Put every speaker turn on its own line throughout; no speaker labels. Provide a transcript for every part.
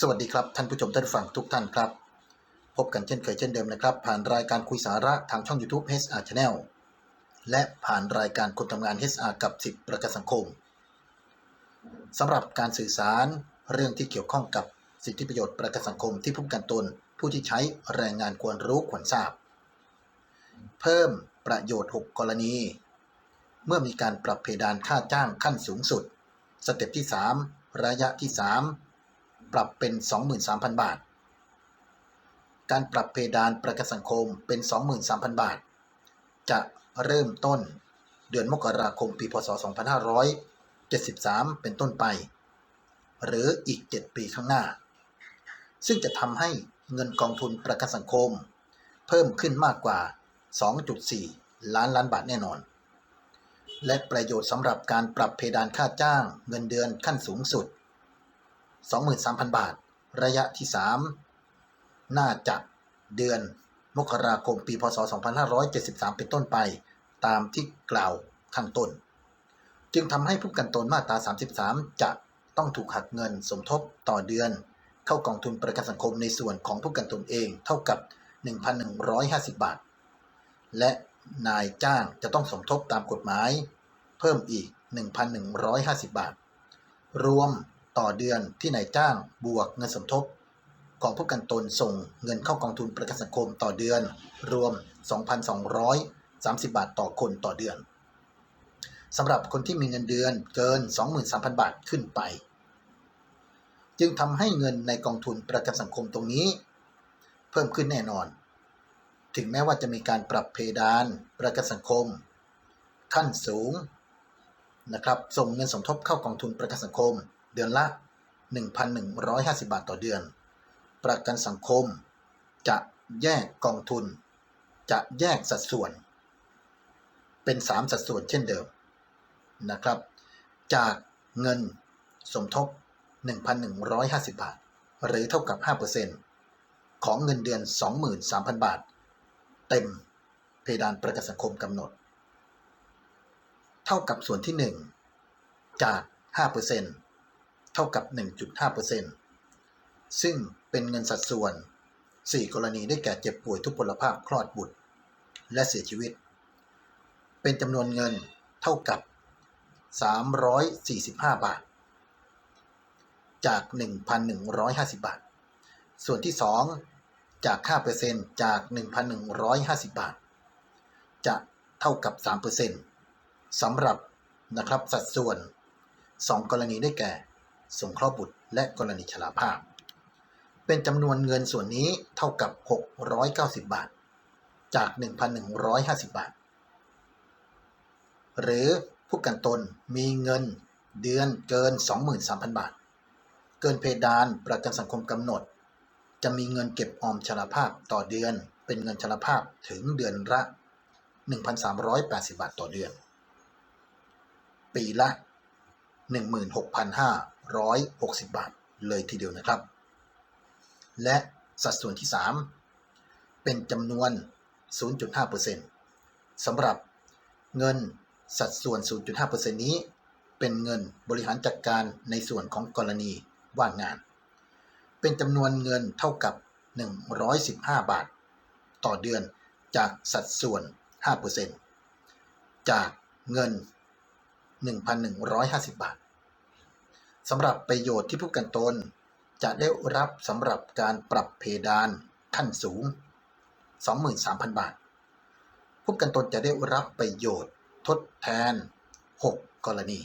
สวัสดีครับท่านผู้ชมท่านผู้ฟังทุกท่านครับ พบกันเช่นเคยเช่นเดิมนะครับ ผ่านรายการคุยสาระทางช่อง YouTube HR Channel และผ่านรายการคนทำงาน HR กับสิทธิประกันสังคมสำหรับการสื่อสารเรื่องที่เกี่ยวข้องกับสิทธิประโยชน์ประกันสังคมที่ผู้กันตน ผู้ที่ใช้แรงงานควรรู้ควรทราบ เพิ่มประโยชน์ 6 กรณี เมื่อมีการปรับเพดานค่าจ้างขั้นสูงสุด สเต็ปที่ 3 ระยะที่ 3 ปรับเป็น 23,000 บาท การปรับเพดานประกันสังคมเป็น 23,000 บาท จะเริ่มต้นเดือนมกราคมปีพศ 2573 เป็นต้นไป หรืออีก 7 ปีข้างหน้า ซึ่งจะทำให้เงินกองทุนประกันสังคม เพิ่มขึ้นมากกว่า 2.4 ล้านล้านบาทแน่นอน และประโยชน์สำหรับการปรับเพดานค่าจ้างเงินเดือนขั้นสูงสุด 23,000 บาท ระยะที่ 3 น่าจะเดือนมกราคมปี พศ 2573 เป็นต้นไป ตามที่กล่าวข้างต้น จึงทำให้ผู้กันตนมาตรา 33 จะต้องถูกหักเงินสมทบต่อเดือน เข้ากองทุนประกันสังคมในส่วนของผู้กันตนเองเท่ากับ 1,150 บาท และนายจ้างจะต้องสมทบตามกฎหมาย เพิ่มอีก 1,150 บาท รวม ต่อเดือนที่นายจ้างบวกเงินสมทบของผู้กันตนส่งเงินเข้ากองทุนประกันสังคมต่อเดือน รวม 2,230 บาทต่อคนต่อเดือนสำหรับคนที่มีเงินเดือนเกิน 23,000 บาทขึ้นไป จึงทำให้เงินในกองทุนประกันสังคมตรงนี้ เพิ่มขึ้นแน่นอน ถึงแม้ว่าจะมีการปรับเพดานประกันสังคม ขั้นสูงนะครับส่งเงินสมทบเข้ากองทุนประกันสังคม เดือนละ 1,150 บาทต่อเดือน ประกันสังคม จะแยกกองทุน จะแยกสัดส่วน เป็น 3 สัดส่วนเช่นเดิมนะครับ จากเงินสมทบ 1,150 บาท หรือเท่ากับ 5%ของเงินเดือน 23,000 บาท เต็มเพดานประกันสังคมกำหนด เท่ากับส่วนที่ 1 จาก 5% เท่ากับ 1.5%ซึ่งเป็นเงินสัดส่วน 4 กรณีได้แก่เจ็บป่วยทุพพลภาพคลอดบุตร และเสียชีวิต เป็นจำนวนเงินเท่ากับ 345 บาท จาก 1,150 บาท ส่วนที่ 2 จาก 5%จาก 1,150 บาท จะเท่ากับ 3%สำหรับนะครับสัดส่วน 2 กรณีได้แก่ สงเคราะห์บุตร และกรณีชราภาพ เป็นจำนวนเงินส่วนนี้เท่ากับ 690 บาท จาก 1,150 บาท หรือผู้กันตนมีเงินเดือนเกิน 23,000 บาท เกินเพดานประกันสังคมกำหนด จะมีเงินเก็บออมชราภาพต่อเดือน เป็นเงินชราภาพถึงเดือนละ 1,380 บาทต่อเดือน ปีละ 160 บาทเลยทีเดียวนะครับ และสัดส่วนที่ 3 เป็นจำนวน 0.5%สำหรับเงินสัดส่วน 0.5%นี้ เป็นเงินบริหารจัดการในส่วนของกรณีว่างงาน เป็นจำนวนเงินเท่ากับ 115 บาท ต่อเดือนจากสัดส่วน 5%จากเงิน 1,150 บาท สำหรับประโยชน์ที่ผู้กันตน จะได้รับสำหรับการปรับเพดานขั้นสูง 23,000 บาท ผู้กันตนจะได้รับประโยชน์ทดแทน 6 กรณี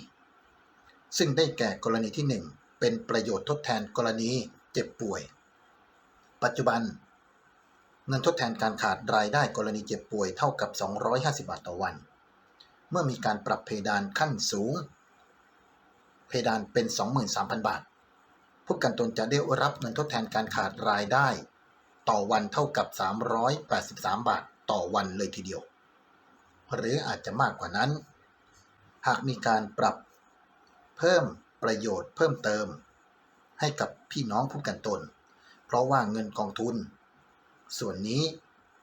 ซึ่งได้แก่กรณีที่ 1 เป็นประโยชน์ทดแทนกรณีเจ็บป่วย ปัจจุบัน เงินทดแทนการขาดรายได้กรณีเจ็บป่วยเท่ากับ 250 บาทต่อวัน เมื่อมีการปรับเพดานขั้นสูง เพดานเป็น 23,000 บาท ผู้กันตนจะได้รับเงินทดแทนการขาดรายได้ ต่อวันเท่ากับ 383 บาทต่อวันเลยทีเดียว หรืออาจจะมากกว่านั้น หากมีการปรับเพิ่มประโยชน์เพิ่มเติม ให้กับพี่น้องผู้กันตน เพราะว่าเงินกองทุน ส่วนนี้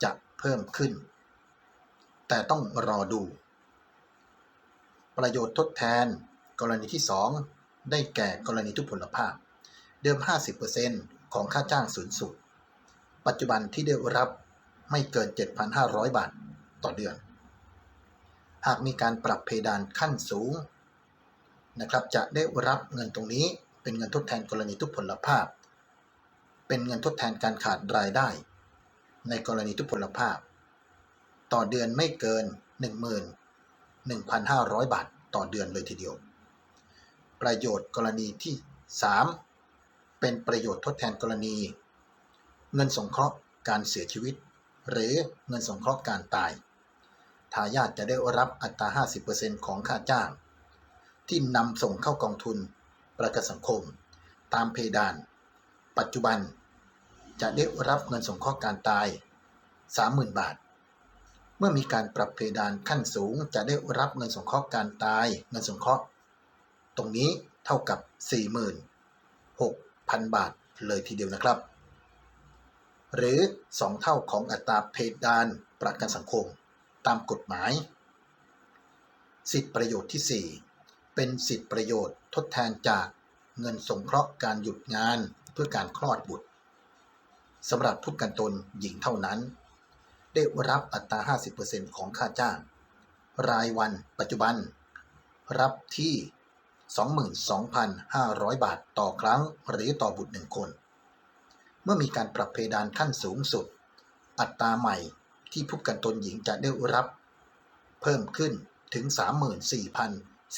จะเพิ่มขึ้น แต่ต้องรอดู ประโยชน์ทดแทน กรณีที่ 2 ได้แก่กรณีทุพพลภาพ เดิม 50%ของค่าจ้างสูงสุด ปัจจุบันที่ได้รับไม่เกิน 7,500 บาทต่อเดือน หากมีการปรับเพดานขั้นสูงนะครับจะได้รับเงินตรงนี้เป็นเงินทดแทนกรณีทุพพลภาพ เป็นเงินทดแทนการขาดรายได้ ในกรณีทุพพลภาพ ต่อเดือนไม่เกิน11,500 บาทต่อเดือนเลยทีเดียว ประโยชน์กรณีที่ 3 เป็นประโยชน์ทดแทนกรณี เงินสงเคราะห์การเสียชีวิต หรือเงินสงเคราะห์การตาย ทายาทจะได้รับอัตรา 50%ของค่าจ้าง ที่นำส่งเข้ากองทุนประกันสังคม ตามเพดาน ปัจจุบัน จะได้รับเงินสงเคราะห์การตาย 30,000 บาทเมื่อมีการปรับเพดานขั้นสูงจะได้รับเงินสงเคราะห์การตาย เงินสงเคราะห์ ตรงนี้เท่ากับ 46,000 บาทเลยทีเดียวนะครับ หรือ 2 เท่าของอัตราเพดานประกันสังคม ตามกฎหมาย สิทธิประโยชน์ที่ 4 เป็นสิทธิประโยชน์ทดแทนจากเงินสงเคราะห์การหยุดงานเพื่อการคลอดบุตรสำหรับผู้กันตนหญิงเท่านั้น ได้รับอัตรา 50%ของค่าจ้าง รายวันปัจจุบัน รับที่ 22,500 บาทต่อครั้งหรือต่อบุตรหนึ่งคน เมื่อมีการปรับเพดานขั้นสูงสุด อัตราใหม่ที่ผู้กันตนหญิงจะได้รับ เพิ่มขึ้นถึง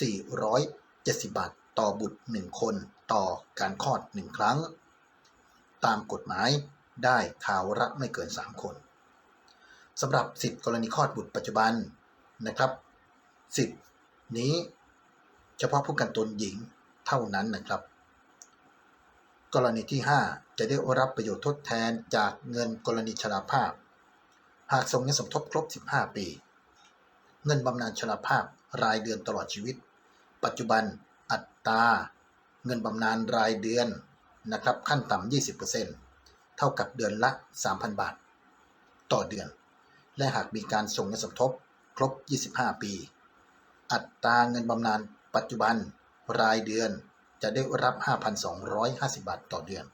34,470 บาทต่อบุตรหนึ่งคนต่อการคลอดหนึ่งครั้ง ตามกฎหมายได้ข่าวละไม่เกิน 3 คนสำหรับสิทธิกรณีคลอดบุตรปัจจุบันนะครับสิทธินี้ เฉพาะผู้กันตนหญิงเท่านั้นนะครับ กรณีที่ 5 จะได้รับประโยชน์ทดแทนจากเงินกรณีชราภาพ หากส่งเงินสมทบครบ 15 ปี เงินบำนาญชราภาพรายเดือนตลอดชีวิต ปัจจุบันอัตราเงินบำนาญรายเดือนนะครับขั้นต่ำ 20%เท่ากับเดือนละ 3,000 บาท ต่อเดือน และหากมีการส่งเงินสมทบครบ 25 ปี อัตราเงินบำนาญ ปัจจุบันรายเดือนจะได้รับ 5,250 บาทต่อเดือน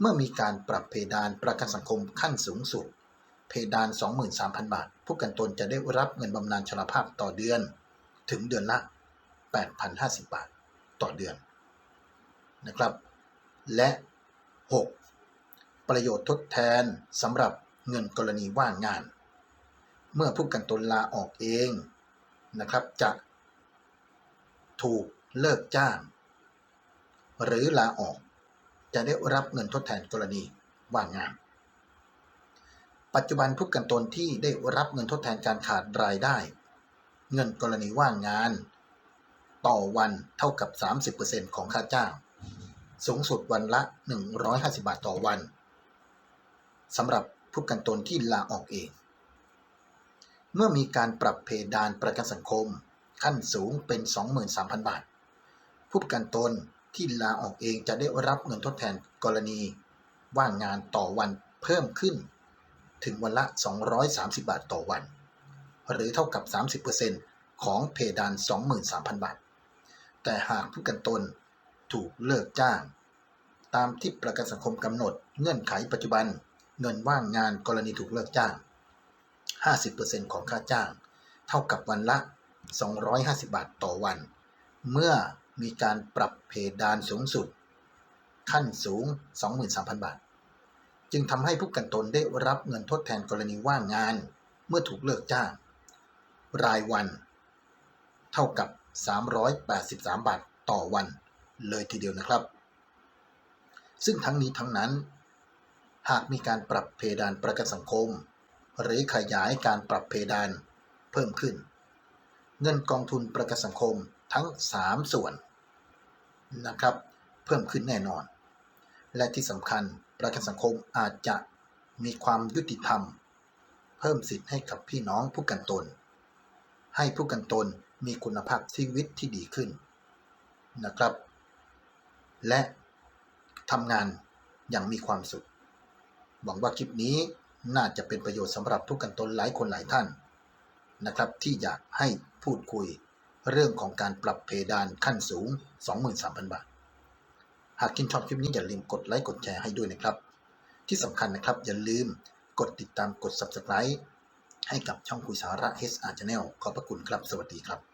เมื่อมีการปรับเพดานประกันสังคมขั้นสูงสุด เพดาน 23,000 บาท ผู้กันตนจะได้รับเงินบำนาญชราภาพต่อเดือน ถึงเดือนละ 8,050 บาทต่อเดือนนะครับ และ 6. ประโยชน์ทดแทนสำหรับเงินกรณีว่างงาน เมื่อผู้กันตนลาออกเองนะครับจะ ถูกเลิกจ้าง หรือลาออก จะได้รับเงินทดแทนกรณีว่างงาน ปัจจุบันผู้กันตนที่ได้รับเงินทดแทนการขาดรายได้ เงินกรณีว่างงาน ต่อวันเท่ากับ 30%ของค่าจ้าง สูงสุดวันละ 150 บาทต่อวันสำหรับผู้กันตนที่ลาออกเอง เมื่อมีการปรับเพดานประกันสังคม ขั้นสูงเป็น 23,000 บาท ผู้ประกันตนที่ลาออกเองจะได้รับเงินทดแทนกรณี ว่างงานต่อวันเพิ่มขึ้น ถึงวันละ 230 บาทต่อวัน หรือเท่ากับ 30%ของเพดาน 23,000 บาท แต่หากผู้กันตนถูกเลิกจ้าง ตามที่ประกันสังคมกำหนดเงื่อนไขปัจจุบัน เงินว่างงานกรณีถูกเลิกจ้าง 50%ของค่าจ้าง เท่ากับวันละ 250 บาทต่อวัน เมื่อมีการปรับเพดานสูงสุด ขั้นสูง 23,000 บาท จึงทำให้ผู้กันตนได้รับเงินทดแทนกรณีว่างงาน เมื่อถูกเลิกจ้าง รายวัน เท่ากับ 383 บาทต่อวัน เลยทีเดียวนะครับ ซึ่งทั้งนี้ทั้งนั้น หากมีการปรับเพดานประกันสังคม หรือขยายการปรับเพดานเพิ่มขึ้น เงินกองทุนประกันสังคมทั้ง 3 ส่วนนะครับ เพิ่มขึ้นแน่นอน และที่สำคัญประกันสังคมอาจจะมีความยุติธรรม เพิ่มสิทธิ์ให้กับพี่น้องผู้กันตน ให้ผู้กันตนมีคุณภาพชีวิตที่ดีขึ้นนะครับ และทำงานอย่างมีความสุข หวังว่าคลิปนี้น่าจะเป็นประโยชน์สำหรับผู้กันตนหลายคนหลายท่าน นะครับ ที่อยากให้พูดคุย เรื่องของการปรับเพดานขั้นสูง 23,000 บาท หากคินชอบคลิปนี้อย่าลืมกดไลค์กดแชร์ให้ด้วยนะครับ ที่สำคัญนะครับอย่าลืมกดติดตามกด Subscribe ให้กับช่องคุยสาระ HR Channel ขอบพระคุณครับ สวัสดีครับ